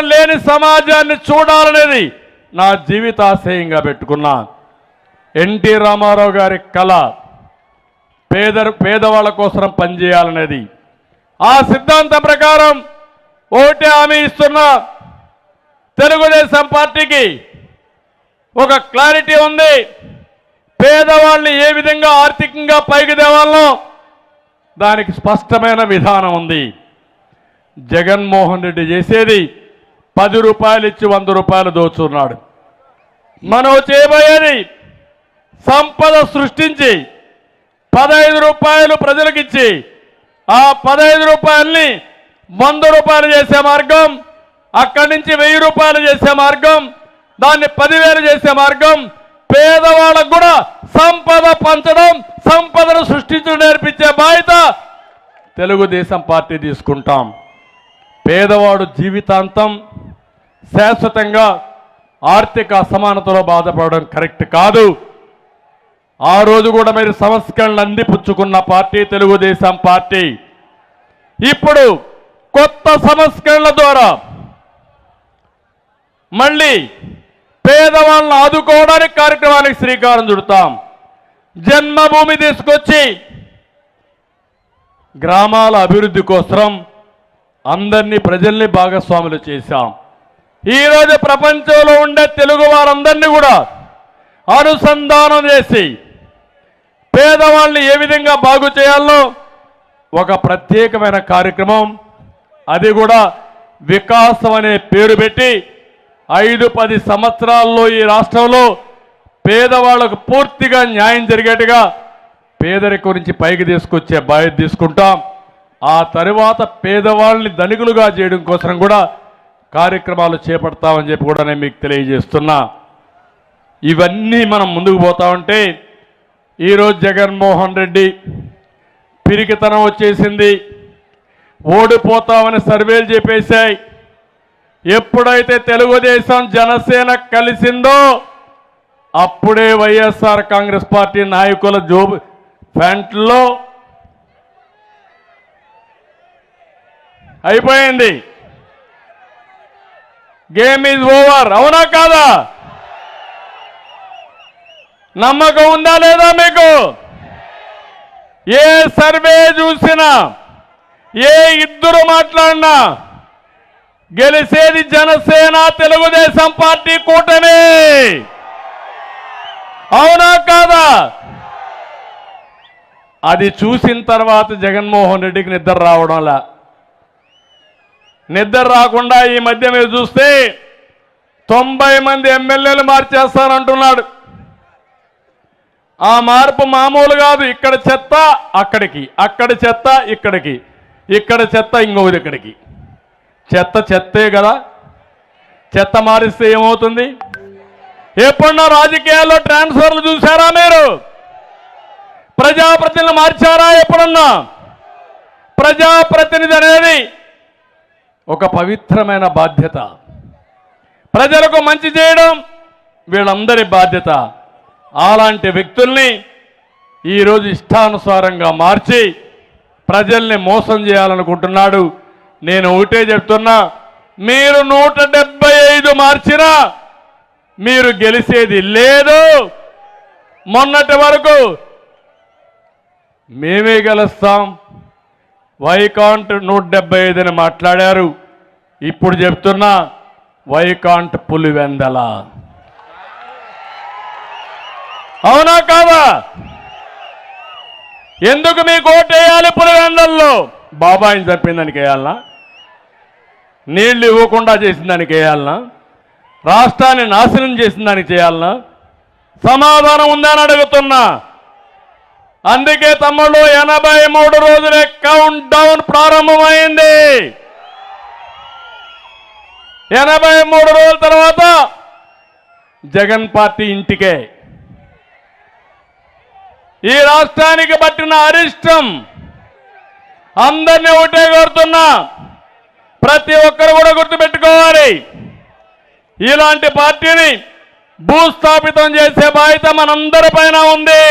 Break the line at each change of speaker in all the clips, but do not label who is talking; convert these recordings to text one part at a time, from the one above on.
పేదరికం లేని సమాజాన్ని చూడాలనేది నా జీవితాశయంగా పెట్టుకున్నా. ఎన్టీ రామారావు గారి కళ పేద పేదవాళ్ళ కోసం పనిచేయాలనేది. ఆ సిద్ధాంతం ప్రకారం ఓటే హామీ ఇస్తున్న. తెలుగుదేశం పార్టీకి ఒక క్లారిటీ ఉంది. పేదవాళ్ళని ఏ విధంగా ఆర్థికంగా పైకి తేవాలనో దానికి స్పష్టమైన విధానం ఉంది. జగన్మోహన్ రెడ్డి చేసేది పది రూపాయలు ఇచ్చి వంద రూపాయలు దోచున్నాడు. మనం చేయబోయేది సంపద సృష్టించి పదహైదు రూపాయలు ప్రజలకిచ్చి ఆ పదహైదు రూపాయల్ని వంద రూపాయలు చేసే మార్గం అక్కడి నుంచి వెయ్యి రూపాయలు చేసే మార్గం దాన్ని పదివేలు చేసే మార్గం పేదవాళ్ళకు కూడా సంపద పంచడం సంపదను సృష్టించడం నేర్పించే బాధ్యత తెలుగుదేశం పార్టీ తీసుకుంటాం. పేదవాడు జీవితాంతం శాశ్వతంగా ఆర్థిక అసమానతలో బాధపడడం కరెక్ట్ కాదు. ఆ రోజు కూడా మీరు సంస్కరణలు అందిపుచ్చుకున్న పార్టీ తెలుగుదేశం పార్టీ. ఇప్పుడు కొత్త సంస్కరణల ద్వారా మళ్ళీ పేదవాళ్ళని ఆదుకోవడానికి కార్యక్రమానికి శ్రీకారం చుడతాం. జన్మభూమి తీసుకొచ్చి గ్రామాల అభివృద్ధి కోసం అందరినీ ప్రజల్ని భాగస్వాములు చేశాం. ఈరోజు ప్రపంచంలో ఉండే తెలుగు వారందరినీ కూడా అనుసంధానం చేసి పేదవాళ్ళని ఏ విధంగా బాగు చేయాలో ఒక ప్రత్యేకమైన కార్యక్రమం. అది కూడా వికాసం అనే పేరు పెట్టి ఐదు పది సంవత్సరాల్లో ఈ రాష్ట్రంలో పేదవాళ్ళకు పూర్తిగా న్యాయం జరిగేట్టుగా పేదరికం నుంచి పైకి తీసుకొచ్చే బాధ్యత తీసుకుంటాం. ఆ తరువాత పేదవాళ్ళని ధనికులుగా చేయడం కోసం కూడా కార్యక్రమాలు చేపడతామని చెప్పి కూడా నేను మీకు తెలియజేస్తున్నా. ఇవన్నీ మనం ముందుకు పోతా ఉంటే ఈరోజు జగన్మోహన్ రెడ్డి పిరికితనం వచ్చేసింది. ఓడిపోతామని సర్వేలు చెప్పేశాయి. ఎప్పుడైతే తెలుగుదేశం జనసేన కలిసిందో అప్పుడే వైఎస్ఆర్ కాంగ్రెస్ పార్టీ నాయకుల జోబు ప్యాంట్లో అయిపోయింది. గేమ్ ఈజ్ ఓవర్ అవునా కాదా? నమ్మకం ఉందా లేదా మీకు? ఏ సర్వే చూసినా ఏ ఇద్దరు మాట్లాడినా గెలిసేది జనసేన తెలుగుదేశం పార్టీ కూటమి. అవునా కాదా? అది చూసిన తర్వాత జగన్మోహన్ రెడ్డికి నిద్ర రావడంలా నిద్ర రాకుండా ఈ మధ్య మీరు చూస్తే తొంభై మంది ఎమ్మెల్యేలు మార్చేస్తానంటున్నాడు. ఆ మార్పు మామూలు కాదు. ఇక్కడ చెత్త అక్కడికి. అక్కడ చెత్త ఇక్కడికి. ఇక్కడ చెత్త ఇంకో ఇక్కడికి. చెత్త చెత్తే కదా. చెత్త మారిస్తే ఏమవుతుంది? ఎప్పుడన్నా రాజకీయాల్లో ట్రాన్స్ఫర్లు చూసారా మీరు? ప్రజాప్రతినిధులు మార్చారా ఎప్పుడన్నా? ప్రజాప్రతినిధి అనేది ఒక పవిత్రమైన బాధ్యత. ప్రజలకు మంచి చేయడం వీళ్ళందరి బాధ్యత. అలాంటి వ్యక్తుల్ని ఈరోజు ఇష్టానుసారంగా మార్చి ప్రజల్ని మోసం చేయాలనుకుంటున్నాడు. నేను ఒకటే చెప్తున్నా మీరు నూట డెబ్బై ఐదు మార్చినా మీరు గెలిచేది లేదు. మొన్నటి వరకు మేమే గెలుస్తాం వైకాంట్ నూట డెబ్బై ఐదు అని మాట్లాడారు. ఇప్పుడు చెప్తున్నా వైకాంట్ పులివెందల. అవునా కాదా? ఎందుకు మీకు ఓటేయాలి పులివెందల్లో? బాబాయిని చంపిన దానికి వేయాలనా నీళ్ళు ఇవ్వకుండా చేసిన దానికి వేయాలనా రాష్ట్రాన్ని నాశనం చేసిన దానికి చేయాలనా? సమాధానం ఉందని అడుగుతున్నా. అందుకే తమ్ముడు ఎనభై మూడు రోజులే కౌంట్ డౌన్ ప్రారంభమైంది. ఎనభై మూడు రోజుల తర్వాత జగన్ పార్టీ ఇంటికే. ఈ రాష్ట్రానికి పట్టిన అరిష్టం అందరినీ ఒకటే కోరుతున్నా ప్రతి ఒక్కరు కూడా గుర్తుపెట్టుకోవాలి. ఇలాంటి పార్టీని భూస్థాపితం చేసే బాధ్యత మనందరిపైన ఉంది.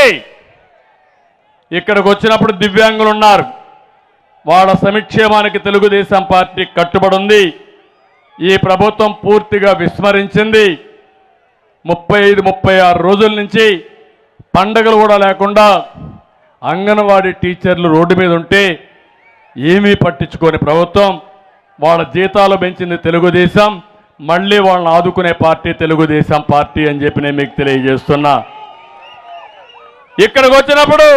ఇక్కడికి వచ్చినప్పుడు దివ్యాంగులు ఉన్నారు. వాళ్ళ సమిక్షేమానికి తెలుగుదేశం పార్టీ కట్టుబడి ఉంది ఈ ప్రభుత్వం పూర్తిగా విస్మరించింది. ముప్పై ఐదు ముప్పై ఆరు రోజుల నుంచి పండగలు కూడా లేకుండా అంగన్వాడీ టీచర్లు రోడ్డు మీద ఉంటే ఏమీ పట్టించుకొని ప్రభుత్వం వాళ్ళ జీతాలు పెంచింది తెలుగుదేశం. మళ్ళీ వాళ్ళని ఆదుకునే పార్టీ తెలుగుదేశం పార్టీ అని చెప్పి నేను మీకు తెలియజేస్తున్నా. ఇక్కడికి వచ్చినప్పుడు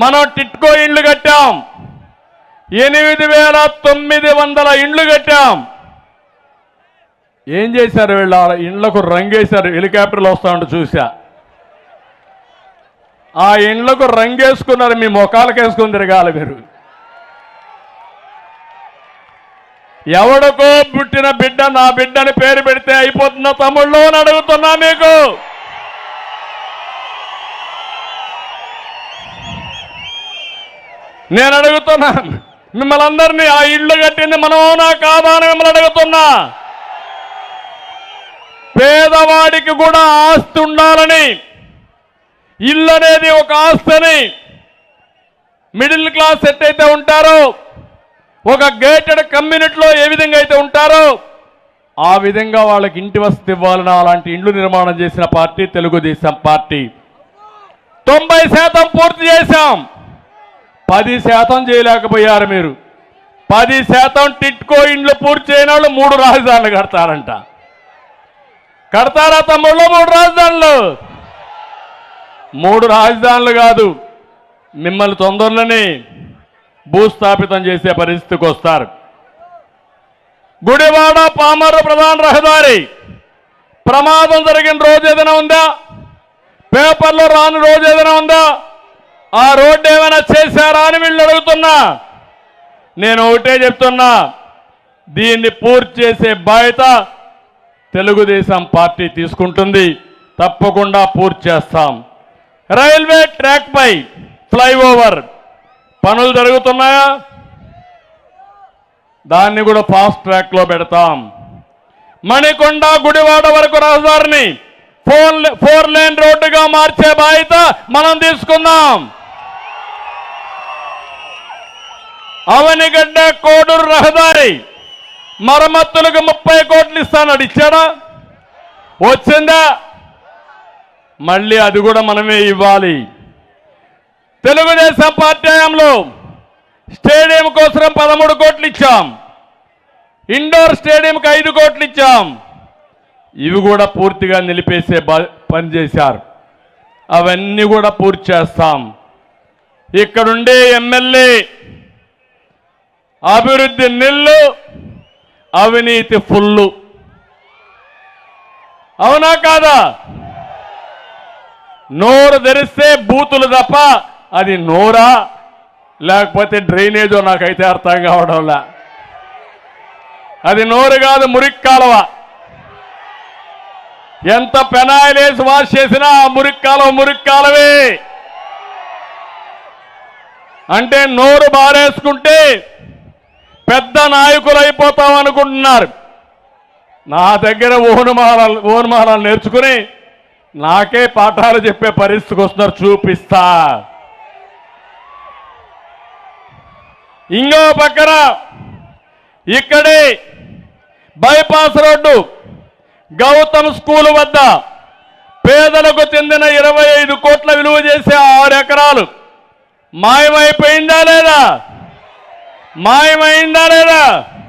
మనం టిట్కో ఇండ్లు కట్టాం. ఎనిమిది వేల తొమ్మిది వందల ఇండ్లు కట్టాం. ఏం చేశారు వీళ్ళ? ఇండ్లకు రంగేశారు. హెలికాప్టర్లు వస్తా ఉంటే చూసా. ఆ ఇండ్లకు రంగేసుకున్నారు. మీ ముఖాలకు వేసుకుని తిరగాలి మీరు. ఎవడకో పుట్టిన బిడ్డ నా బిడ్డని పేరు పెడితే అయిపోతున్న తమ్ముళ్ళు అని అడుగుతున్నా మీకు. నేను అడుగుతున్నాను మిమ్మల్ని అందరినీ ఆ ఇల్లు కట్టింది మనం నా కాదా అని మిమ్మల్ని అడుగుతున్నా. పేదవాడికి కూడా ఆస్తి ఉండాలని ఇల్లు అనేది ఒక ఆస్తిని మిడిల్ క్లాస్ సెట్ అయితే ఉంటారో ఒక గేటెడ్ కమ్యూనిటీలో ఏ విధంగా అయితే ఉంటారో ఆ విధంగా వాళ్ళకి ఇంటి వసతి ఇవ్వాలని అలాంటి ఇండ్లు నిర్మాణం చేసిన పార్టీ తెలుగుదేశం పార్టీ. తొంభై శాతం పూర్తి చేశాం. పది శాతం చేయలేకపోయారు మీరు. పది శాతం టిట్కో ఇండ్లు పూర్తి చేయని వాళ్ళు మూడు రాజధానులు కడతారంట. కడతారా తమ్ముళ్ళు మూడు రాజధానులు? మూడు రాజధానులు కాదు మిమ్మల్ని తొందరలోనే భూస్థాపితం చేసే పరిస్థితికి వస్తారు. గుడివాడ పామర ప్రధాన రహదారి. ప్రమాదం జరిగిన రోజు ఏదైనా ఉందా? పేపర్లో రాని రోజు ఏదైనా ఉందా? ఆ రోడ్డు ఏమైనా చేశారా అని వీళ్ళు అడుగుతున్నా. నేను ఒకటే చెప్తున్నా దీన్ని పూర్తి చేసే బాధ్యత తెలుగుదేశం పార్టీ తీసుకుంటుంది. తప్పకుండా పూర్తి చేస్తాం. రైల్వే ట్రాక్ పై ఫ్లైఓవర్ పనులు జరుగుతున్నాయా? దాన్ని కూడా ఫాస్ట్ ట్రాక్లో పెడతాం. మణికొండ గుడివాడ వరకు రహదారిని ఫోర్ ఫోర్ లేన్ రోడ్డుగా మార్చే బాధ్యత మనం తీసుకుందాం. అవనిగడ్డ కోడూరు రహదారి మరమ్మతులకు ముప్పై కోట్లు ఇస్తానడు ఇచ్చాడా వచ్చిందా మళ్ళీ అది కూడా మనమే ఇవ్వాలి తెలుగుదేశం పార్టీ హయాంలో స్టేడియం కోసం పదమూడు కోట్లు ఇచ్చాం ఇండోర్ స్టేడియంకి ఐదు కోట్లు ఇచ్చాం ఇవి కూడా పూర్తిగా నిలిపేసే బ- పని చేశారు అవన్నీ కూడా పూర్తి చేస్తాం ఇక్కడుండే ఎమ్మెల్యే అభివృద్ధి నిల్లు అవినీతి ఫుల్లు. అవునా కాదా? నోరు తెరిస్తే బూతులు తప్ప అది నోరా? లేకపోతే డ్రైనేజో నాకైతే అర్థం కావడంలా? అది నోరు కాదు మురికి కాలువ. ఎంత పెనాయిలేసి వాష్ చేసినా ఆ మురికి కాలువ మురికి కాలువే. అంటే నోరు బారేసుకుంటే పెద్ద నాయకులు అయిపోతాం అనుకుంటున్నారు. నా దగ్గర ఓనుమాల ఓనుమాలాలు నేర్చుకుని నాకే పాఠాలు చెప్పే పరిస్థితికి వస్తున్నారు చూపిస్తా. ఇంకో పక్కన ఇక్కడే బైపాస్ రోడ్డు గౌతమ్ స్కూల్ వద్ద పేదలకు చెందిన ఇరవై ఐదు కోట్ల విలువ చేసే ఆరు ఎకరాలు మాయమైపోయిందా లేదా? మాయమైందా లేదా?